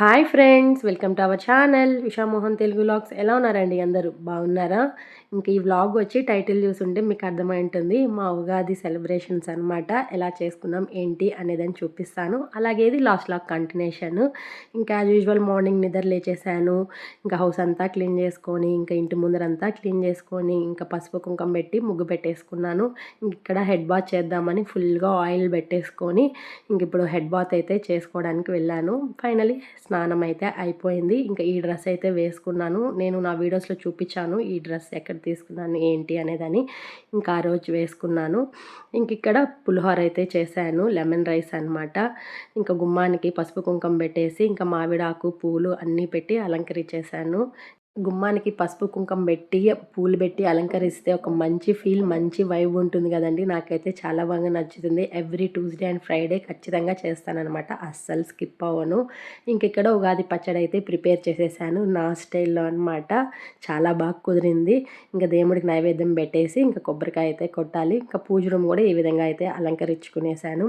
Hi friends welcome to our channel. Ushamohan Telugu vlogs. ఎలా ఉన్నారండి అందరూ? బాగున్నారా? ఇంకా ఈ వ్లాగ్ వచ్చి టైటిల్ చూసుంటే మీకు అర్థమై ఉంటుంది మా ఉగాది సెలబ్రేషన్స్ అనమాట ఎలా చేసుకున్నాం ఏంటి అనేదని చూపిస్తాను. అలాగే ఇది లాస్ట్ లాగ్ కంటిన్యూషన్ ఇంకా యాజ్ యూజువల్ మార్నింగ్ నిద్ర లేచేసాను ఇంకా హౌస్ అంతా క్లీన్ చేసుకొని ఇంకా ఇంటి ముందరంతా క్లీన్ చేసుకొని ఇంకా పసుపు కుంకం పెట్టి ముగ్గు పెట్టేసుకున్నాను. ఇక్కడ హెడ్ బాత్ చేద్దామని ఫుల్గా ఆయిల్ పెట్టేసుకొని ఇంక ఇప్పుడు హెడ్ బాత్ అయితే చేసుకోవడానికి వెళ్ళాను. ఫైనలీ స్నానం అయితే అయిపోయింది. ఇంకా ఈ డ్రెస్ అయితే వేసుకున్నాను. నేను నా వీడియోస్లో చూపించాను ఈ డ్రెస్ ఎక్కడ తీసుకున్నాను ఏంటి అనేదని. ఇంకా ఆ రోజు వేసుకున్నాను. ఇంక ఇక్కడ పులిహోర అయితే చేశాను లెమన్ రైస్ అనమాట ఇంకా గుమ్మానికి పసుపు కుంకం పెట్టేసి ఇంకా మామిడాకు పూలు అన్నీ పెట్టి అలంకరించేశాను. గుమ్మానికి పసుపు కుంకం పెట్టి పూలు పెట్టి అలంకరిస్తే ఒక మంచి ఫీల్ మంచి వైబ్ ఉంటుంది కదండి. నాకైతే చాలా బాగా నచ్చుతుంది. ఎవ్రీ ట్యూస్డే అండ్ ఫ్రైడే ఖచ్చితంగా చేస్తానన్నమాట. అస్సలు స్కిప్ అవ్వను. ఇంకెక్కడ ఉగాది పచ్చడి అయితే ప్రిపేర్ చేసేసాను. నా స్టైల్లో అనమాట చాలా బాగా కుదిరింది. ఇంకా దేవుడికి నైవేద్యం పెట్టేసి ఇంకా కొబ్బరికాయ అయితే కొట్టాలి. ఇంకా పూజ రూమ్ కూడా ఈ విధంగా అయితే అలంకరించుకునేసాను.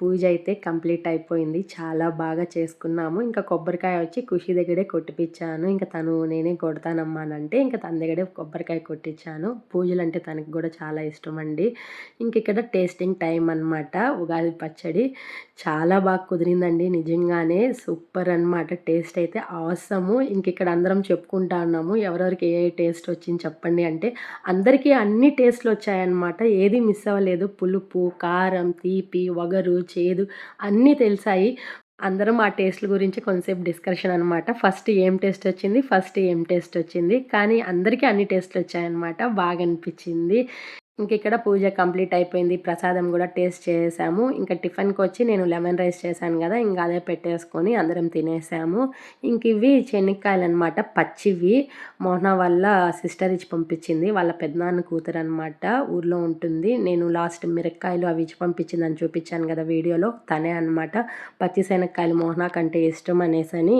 పూజ అయితే కంప్లీట్ అయిపోయింది. చాలా బాగా చేసుకున్నాము. ఇంకా కొబ్బరికాయ వచ్చి ఖుషి దగ్గరే కొట్టిపించాను ఇంకా తను నేనే కొడతానమ్మా అంటే ఇంకా తన దగ్గరే కొబ్బరికాయ కొట్టించాను పూజలు అంటే తనకి కూడా చాలా ఇష్టం అండి ఇంక ఇక్కడ టేస్టింగ్ టైం అనమాట ఉగాది పచ్చడి చాలా బాగా కుదిరిందండి. నిజంగానే సూపర్ అనమాట టేస్ట్ అయితే అవసరము ఇంక ఇక్కడ అందరం చెప్పుకుంటా ఉన్నాము. ఎవరెవరికి ఏ టేస్ట్ వచ్చింది చెప్పండి అంటే అందరికీ అన్ని టేస్ట్లు వచ్చాయన్నమాట. ఏది మిస్ అవ్వలేదు. పులుపు కారం తీపి వగరు చేదు అన్నీ తెలిసాయి. అందరం ఆ టేస్ట్ల గురించి కొంతసేపు డిస్కషన్ అనమాట ఫస్ట్ ఏం టేస్ట్ వచ్చింది? ఫస్ట్ ఏం టేస్ట్ వచ్చింది? కానీ అందరికీ అన్ని టేస్ట్లు వచ్చాయన్నమాట. బాగా అనిపించింది. ఇంక ఇక్కడ పూజ కంప్లీట్ అయిపోయింది ప్రసాదం కూడా టేస్ట్ చేసాము ఇంకా టిఫిన్కి వచ్చి నేను లెమన్ రైస్ చేశాను కదా ఇంకా అదే పెట్టేసుకొని అందరం తినేసాము. ఇంక ఇవి చెనిక్కాయలు అనమాట పచ్చివి. మోహన వాళ్ళ సిస్టర్ ఇచ్చి పంపించింది వాళ్ళ పెద్దనాన్న కూతురు అనమాట ఊర్లో ఉంటుంది. నేను లాస్ట్ మిరక్కాయలు అవి ఇచ్చి పంపించిందని చూపించాను కదా వీడియోలో తనే అనమాట పచ్చి శనక్కాయలు మోహన కంటే ఇష్టం అనేసని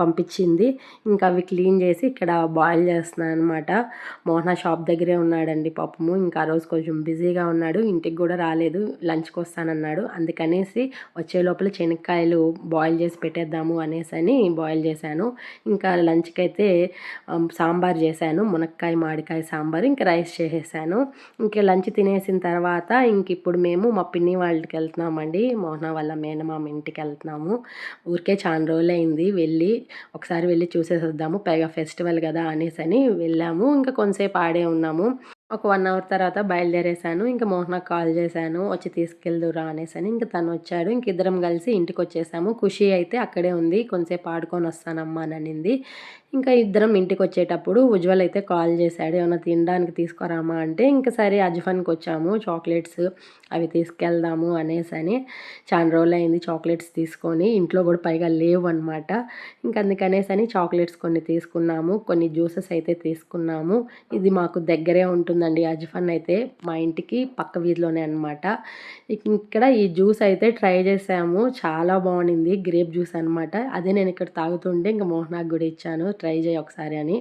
పంపించింది. ఇంకా అవి క్లీన్ చేసి ఇక్కడ బాయిల్ చేస్తున్నాను అనమాట మోహన షాప్ దగ్గరే ఉన్నాడండి పాపము ఇంకా రోజు కొంచెం బిజీగా ఉన్నాడు ఇంటికి కూడా రాలేదు లంచ్కి వస్తానన్నాడు. అందుకనేసి వచ్చే లోపల శనక్కాయలు బాయిల్ చేసి పెట్టేద్దాము అనేసి అని బాయిల్ చేశాను. ఇంకా లంచ్కి అయితే సాంబార్ చేశాను మునక్కాయ మాడికాయ సాంబార్ ఇంకా రైస్ చేసేసాను. ఇంకా లంచ్ తినేసిన తర్వాత ఇంక ఇప్పుడు మేము మా పిన్ని వాళ్ళకి వెళ్తున్నామండి. మోహన వాళ్ళ మేనమామ ఇంటికి వెళ్తున్నాము. ఊరికే చాలా రోజులైంది. వెళ్ళి ఒకసారి వెళ్ళి చూసేసేద్దాము. పైగా ఫెస్టివల్ కదా అనేసి అని వెళ్ళాము. ఇంకా కొంతసేపు ఆడే ఉన్నాము. ఒక వన్ అవర్ తర్వాత బయలుదేరేసాను ఇంకా మోహనకు కాల్ చేశాను. వచ్చి తీసుకెళ్దురా అనేసి అని ఇంకా తను వచ్చాడు. ఇంక ఇద్దరం కలిసి ఇంటికి వచ్చేసాము ఖుషి అయితే అక్కడే ఉంది. కొంతసేపు ఆడుకొని వస్తానమ్మా అని అనింది. ఇంకా ఇద్దరం ఇంటికి వచ్చేటప్పుడు ఉజ్వల్ అయితే కాల్ చేశాడు ఏమైనా తినడానికి తీసుకురామా? అంటే ఇంకా సరే అజ్ఫాన్కి వచ్చాము చాక్లెట్స్ అవి తీసుకెళ్దాము అనేసి అని చాలా రోజులు అయింది చాక్లెట్స్ తీసుకొని ఇంట్లో కూడా పైగా లేవు అనమాట ఇంకా అందుకనేసి అని చాక్లెట్స్ కొన్ని తీసుకున్నాము కొన్ని జ్యూసెస్ అయితే తీసుకున్నాము. ఇది మాకు దగ్గరే ఉంటుందండి అజ్ఫాన్ అయితే మా ఇంటికి పక్క వీధిలోనే అనమాట ఇక్కడ ఈ జ్యూస్ అయితే ట్రై చేసాము చాలా బాగుండింది గ్రేప్ జ్యూస్ అనమాట అదే నేను ఇక్కడ తాగుతుంటే ఇంకా మోహనాకు కూడా ఇచ్చాను ట్రై చేయి ఒకసారి అని.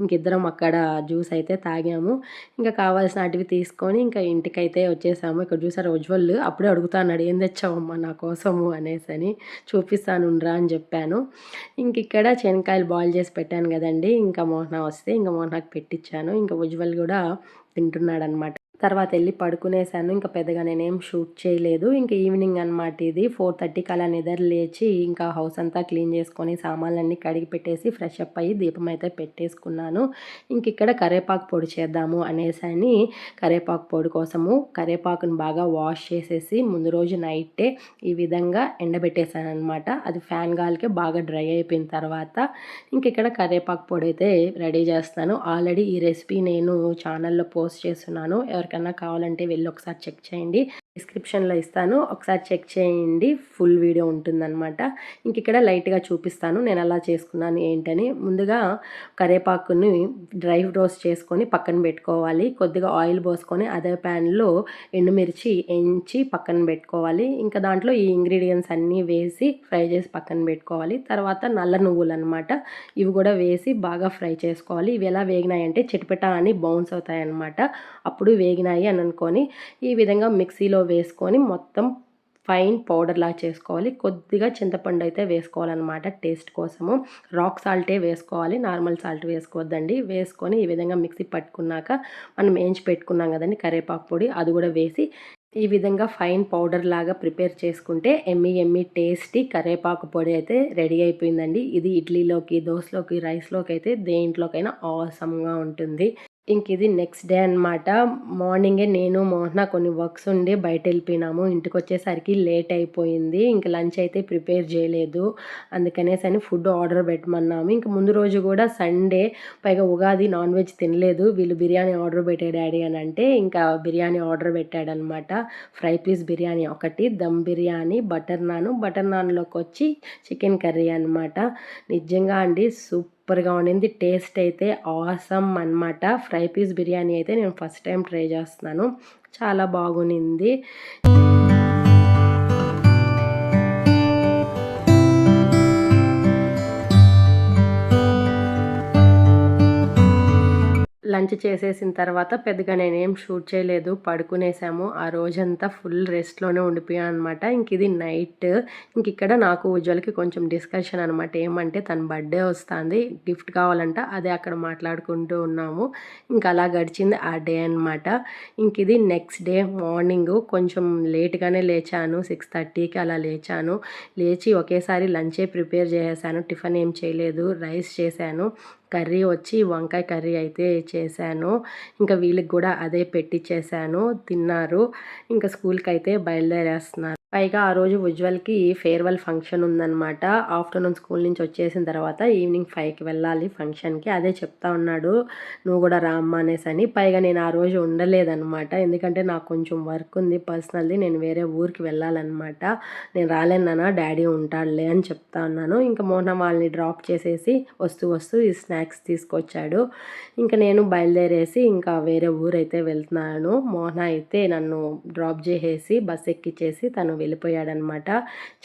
ఇంకిద్దరం అక్కడ జ్యూస్ అయితే తాగాము. ఇంకా కావాల్సినటివి తీసుకొని ఇంకా ఇంటికైతే వచ్చేసాము. ఇక్కడ చూసారు ఉజ్వల్ అప్పుడే అడుగుతాను ఏం తెచ్చావమ్మా నా కోసము? అనేసి అని చూపిస్తాను రా అని చెప్పాను. ఇంక ఇక్కడ శనక్కాయలు బాయిల్ చేసి పెట్టాను కదండి. ఇంకా మోహన వస్తే ఇంకా మోహనాకి పెట్టించాను ఇంకా ఉజ్వల్ కూడా తింటున్నాడు అనమాట తర్వాత వెళ్ళి పడుకునేసాను ఇంకా పెద్దగా నేనేం షూట్ చేయలేదు. ఇంకా ఈవినింగ్ అనమాట ఇది. ఫోర్ థర్టీకి అలా నిద్ర లేచి ఇంకా హౌస్ అంతా క్లీన్ చేసుకొని సామాన్లన్నీ కడిగి పెట్టేసి ఫ్రెష్ అప్ అయ్యి దీపం అయితే పెట్టేసుకున్నాను. ఇంక ఇక్కడ కరేపాకు పొడి చేద్దాము అనేసి అని కరేపాకు పొడి కోసము కరేపాకును బాగా వాష్ చేసేసి ముందు రోజు నైటే ఈ విధంగా ఎండబెట్టేసాను అనమాట అది ఫ్యాన్ గాలికే బాగా డ్రై అయిపోయిన తర్వాత ఇంక ఇక్కడ కరేపాకు పొడి అయితే రెడీ చేస్తాను ఆల్రెడీ ఈ రెసిపీ నేను ఛానల్లో పోస్ట్ చేస్తున్నాను. ఎవరికన్నా కావాలంటే వెళ్ళి ఒకసారి చెక్ చేయండి. డిస్క్రిప్షన్లో ఇస్తాను. ఒకసారి చెక్ చేయండి. ఫుల్ వీడియో ఉంటుందన్నమాట. ఇంక ఇక్కడ లైట్గా చూపిస్తాను. నేను అలా చేసుకున్నాను ఏంటని. ముందుగా కరేపాకుని డ్రై రోస్ట్ చేసుకొని పక్కన పెట్టుకోవాలి. కొద్దిగా ఆయిల్ పోసుకొని అదే ప్యాన్లో ఎండుమిర్చి ఎంచి పక్కన పెట్టుకోవాలి. ఇంకా దాంట్లో ఈ ఇంగ్రీడియంట్స్ అన్నీ వేసి ఫ్రై చేసి పక్కన పెట్టుకోవాలి. తర్వాత నల్ల నువ్వులు అనమాట ఇవి కూడా వేసి బాగా ఫ్రై చేసుకోవాలి. ఇవి ఎలా వేగినాయంటే చిటిపెట అని బౌన్స్ అవుతాయి అనమాట అప్పుడు వేగినాయి అని అనుకొని ఈ విధంగా మిక్సీలో వేసుకొని మొత్తం ఫైన్ పౌడర్ లాగా చేసుకోవాలి. కొద్దిగా చింతపండు అయితే వేసుకోవాలన్నమాట టేస్ట్ కోసము. రాక్ సాల్టే వేసుకోవాలి. నార్మల్ సాల్ట్ వేసుకోవద్దండి. వేసుకొని ఈ విధంగా మిక్సీ పట్టుకున్నాక మనం వేయించి పెట్టుకున్నాం కదండి కరేపాకు పొడి అది కూడా వేసి ఈ విధంగా ఫైన్ పౌడర్ లాగా ప్రిపేర్ చేసుకుంటే ఎమ్మి ఎమ్మి టేస్టీ కరేపాకు పొడి అయితే రెడీ అయిపోయిందండి. ఇది ఇడ్లీలోకి దోశలోకి రైస్లోకి అయితే దేంట్లోకైనా ఆసమ్గా ఉంటుంది. ఇంక ఇది నెక్స్ట్ డే అనమాట మార్నింగే నేను మోహన కొన్ని వర్క్స్ ఉండి బయట వెళ్ళిపోయినాము. ఇంటికి వచ్చేసరికి లేట్ అయిపోయింది. ఇంక లంచ్ అయితే ప్రిపేర్ చేయలేదు. అందుకనేసి అని ఫుడ్ ఆర్డర్ పెట్టమన్నాము. ఇంక ముందు రోజు కూడా సండే పైగా ఉగాది నాన్ వెజ్ తినలేదు. వీళ్ళు బిర్యానీ ఆర్డర్ పెట్టే డాడీ అని అంటే ఇంకా బిర్యానీ ఆర్డర్ పెట్టాడనమాట ఫ్రై పీస్ బిర్యానీ ఒకటి దమ్ బిర్యానీ బటర్ నాన్. బటర్ నాన్లోకి వచ్చి చికెన్ కర్రీ అనమాట నిజంగా అండి సూప్ సూపర్గా ఉండింది. టేస్ట్ అయితే ఆసమ్ అనమాట ఫ్రై పీస్ బిర్యానీ అయితే నేను ఫస్ట్ టైం ట్రై చేస్తున్నాను. చాలా బాగునింది లంచ్ చేసేసిన తర్వాత పెద్దగా నేనేం షూట్ చేయలేదు. పడుకునేసాము. ఆ రోజంతా ఫుల్ రెస్ట్లోనే ఉండిపోయాను అనమాట ఇంక ఇది నైట్. ఇంక ఇక్కడ నాకు ఉజ్వలకి కొంచెం డిస్కషన్ అనమాట ఏమంటే తన బర్త్డే వస్తుంది. గిఫ్ట్ కావాలంట. అదే అక్కడ మాట్లాడుకుంటూ ఉన్నాము. ఇంక అలా గడిచింది ఆ డే అనమాట ఇంక ఇది నెక్స్ట్ డే మార్నింగ్. కొంచెం లేట్గానే లేచాను. సిక్స్ థర్టీకి అలా లేచాను. లేచి ఒకేసారి లంచే ప్రిపేర్ చేసేసాను. టిఫిన్ ఏం చేయలేదు. రైస్ చేశాను. కర్రీ వచ్చి వంకాయ కర్రీ అయితే చేశాను. ఇంకా వీళ్ళకి కూడా అదే పెట్టి చేశాను. తిన్నారు. ఇంకా స్కూల్కి అయితే బయలుదేరేస్తున్నారు. పైగా ఆ రోజు ఉజ్వల్కి ఫేర్వెల్ ఫంక్షన్ ఉందన్నమాట. ఆఫ్టర్నూన్ స్కూల్ నుంచి వచ్చేసిన తర్వాత ఈవినింగ్ ఫైవ్కి వెళ్ళాలి ఫంక్షన్కి. అదే చెప్తా ఉన్నాడు. నువ్వు కూడా రామ్మ అనేసి అని. పైగా నేను ఆ రోజు ఉండలేదన్నమాట. ఎందుకంటే నాకు కొంచెం వర్క్ ఉంది పర్సనల్ది. నేను వేరే ఊరికి వెళ్ళాలన్నమాట. నేను రాలేనా డాడీ ఉంటాడులే అని చెప్తా ఉన్నాను. ఇంకా మోహన వాళ్ళని డ్రాప్ చేసేసి వస్తూ వస్తూ ఈ స్నాక్స్ తీసుకొచ్చాడు. ఇంకా నేను బయలుదేరేసి ఇంకా వేరే ఊరైతే వెళ్తున్నాను. మోహన అయితే నన్ను డ్రాప్ చేసేసి బస్ ఎక్కిచ్చేసి తను వెళ్ళిపోయాడనమాట.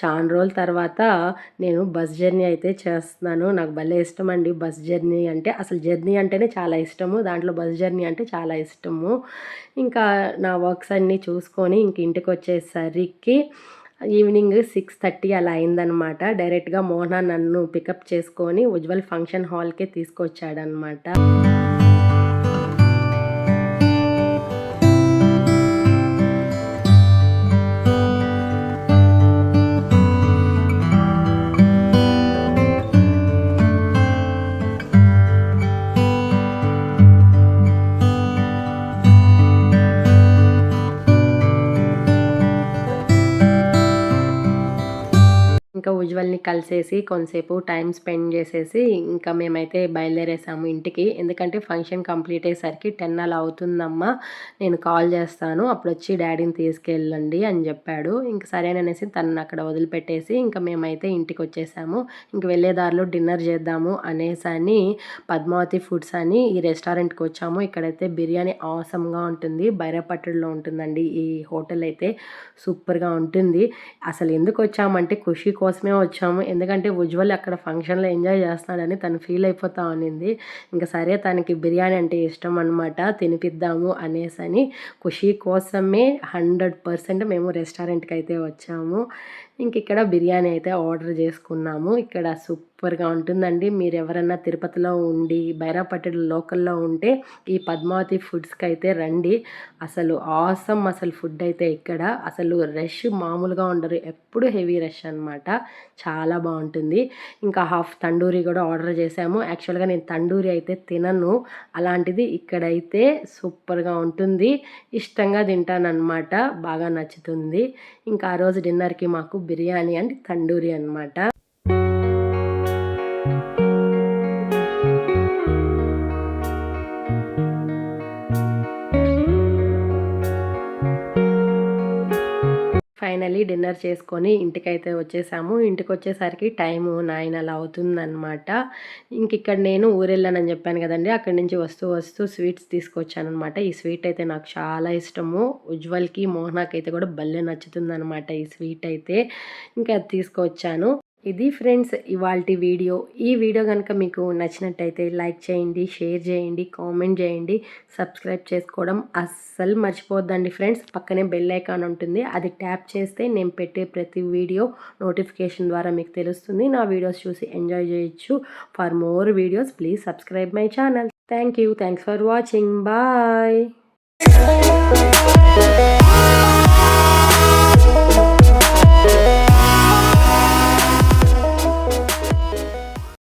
చాలా రోజుల తర్వాత నేను బస్ జర్నీ అయితే చేస్తున్నాను. నాకు భలే ఇష్టం అండి బస్ జర్నీ అంటే. అసలు జర్నీ అంటేనే చాలా ఇష్టము. దాంట్లో బస్ జర్నీ అంటే చాలా ఇష్టము. ఇంకా నా వర్క్స్ అన్నీ చూసుకొని ఇంక ఇంటికి వచ్చేసరికి ఈవినింగ్ సిక్స్ థర్టీ అలా అయిందనమాట. డైరెక్ట్గా మోహన నన్ను పికప్ చేసుకొని ఉజ్వల్ ఫంక్షన్ హాల్కే తీసుకొచ్చాడనమాట. ఇంకా ఉజ్వల్ని కలిసేసి కొంతసేపు టైం స్పెండ్ చేసేసి ఇంకా మేమైతే బయలుదేరేసాము ఇంటికి. ఎందుకంటే ఫంక్షన్ కంప్లీట్ అయ్యేసరికి టెన్ అలా అవుతుందమ్మా నేను కాల్ చేస్తాను అప్పుడు వచ్చి డాడీని తీసుకెళ్ళండి అని చెప్పాడు. ఇంక సరేననేసి తనను అక్కడ వదిలిపెట్టేసి ఇంకా మేమైతే ఇంటికి వచ్చేసాము ఇంక వెళ్ళే దారిలో డిన్నర్ చేద్దాము అనేసి అని పద్మావతి ఫుడ్స్ అని ఈ రెస్టారెంట్కి వచ్చాము. ఇక్కడైతే బిర్యానీ ఆసమ్గా ఉంటుంది బైరపట్టులో ఉంటుందండి ఈ హోటల్ అయితే. సూపర్గా ఉంటుంది. అసలు ఎందుకు వచ్చామంటే ఖుషి కోసమే వచ్చాము. ఎందుకంటే ఉజ్వల్ అక్కడ ఫంక్షన్లో ఎంజాయ్ చేస్తాడని తను ఫీల్ అయిపోతా ఉన్నింది ఇంకా సరే తనకి బిర్యానీ అంటే ఇష్టం అనమాట తినిపిద్దాము అనేసి అని ఖుషి కోసమే హండ్రెడ్ పర్సెంట్ మేము రెస్టారెంట్కి అయితే వచ్చాము. ఇంక ఇక్కడ బిర్యానీ అయితే ఆర్డర్ చేసుకున్నాము. ఇక్కడ సూపర్గా ఉంటుందండి. మీరు ఎవరన్నా తిరుపతిలో ఉండి బైరాపట్టెడు లోకల్లో ఉంటే ఈ పద్మావతి ఫుడ్స్కి అయితే రండి. అసలు ఆసమ్ అసలు ఫుడ్ అయితే ఇక్కడ. అసలు రష్ మామూలుగా ఉండరు ఎప్పుడు హెవీ రష్ అనమాట చాలా బాగుంటుంది. ఇంకా హాఫ్ తండూరి కూడా ఆర్డర్ చేశాము. యాక్చువల్గా నేను తండూరి అయితే తినను. అలాంటిది ఇక్కడైతే సూపర్గా ఉంటుంది. ఇష్టంగా తింటానన్నమాట. బాగా నచ్చుతుంది. ఇంకా ఆ రోజు డిన్నర్కి మాకు బిర్యానీ అండ్ తండూరి అనమాట ఫైనలీ డిన్నర్ చేసుకొని ఇంటికైతే వచ్చేసాము. ఇంటికి వచ్చేసరికి టైము నైన్ అలా అవుతుందన్నమాట. ఇంక ఇక్కడ నేను ఊరెళ్ళానని చెప్పాను కదండి. అక్కడి నుంచి వస్తూ వస్తూ స్వీట్స్ తీసుకొచ్చాను అనమాట ఈ స్వీట్ అయితే నాకు చాలా ఇష్టము. ఉజ్వల్కి మోహనాకైతే కూడా భలే నచ్చుతుంది ఈ స్వీట్ అయితే. ఇంకా అది తీసుకొచ్చాను. ఇది ఫ్రెండ్స్ ఇవాళ వీడియో. ఈ వీడియో కనుక మీకు నచ్చినట్టయితే లైక్ చేయండి షేర్ చేయండి కామెంట్ చేయండి. సబ్స్క్రైబ్ చేసుకోవడం అస్సలు మర్చిపోద్దండి ఫ్రెండ్స్. పక్కనే బెల్ ఐకాన్ ఉంటుంది. అది ట్యాప్ చేస్తే నేను పెట్టే ప్రతి వీడియో నోటిఫికేషన్ ద్వారా మీకు తెలుస్తుంది. నా వీడియోస్ చూసి ఎంజాయ్ చేయొచ్చు. For more videos please subscribe my channel. Thank you. Thanks for watching. Bye.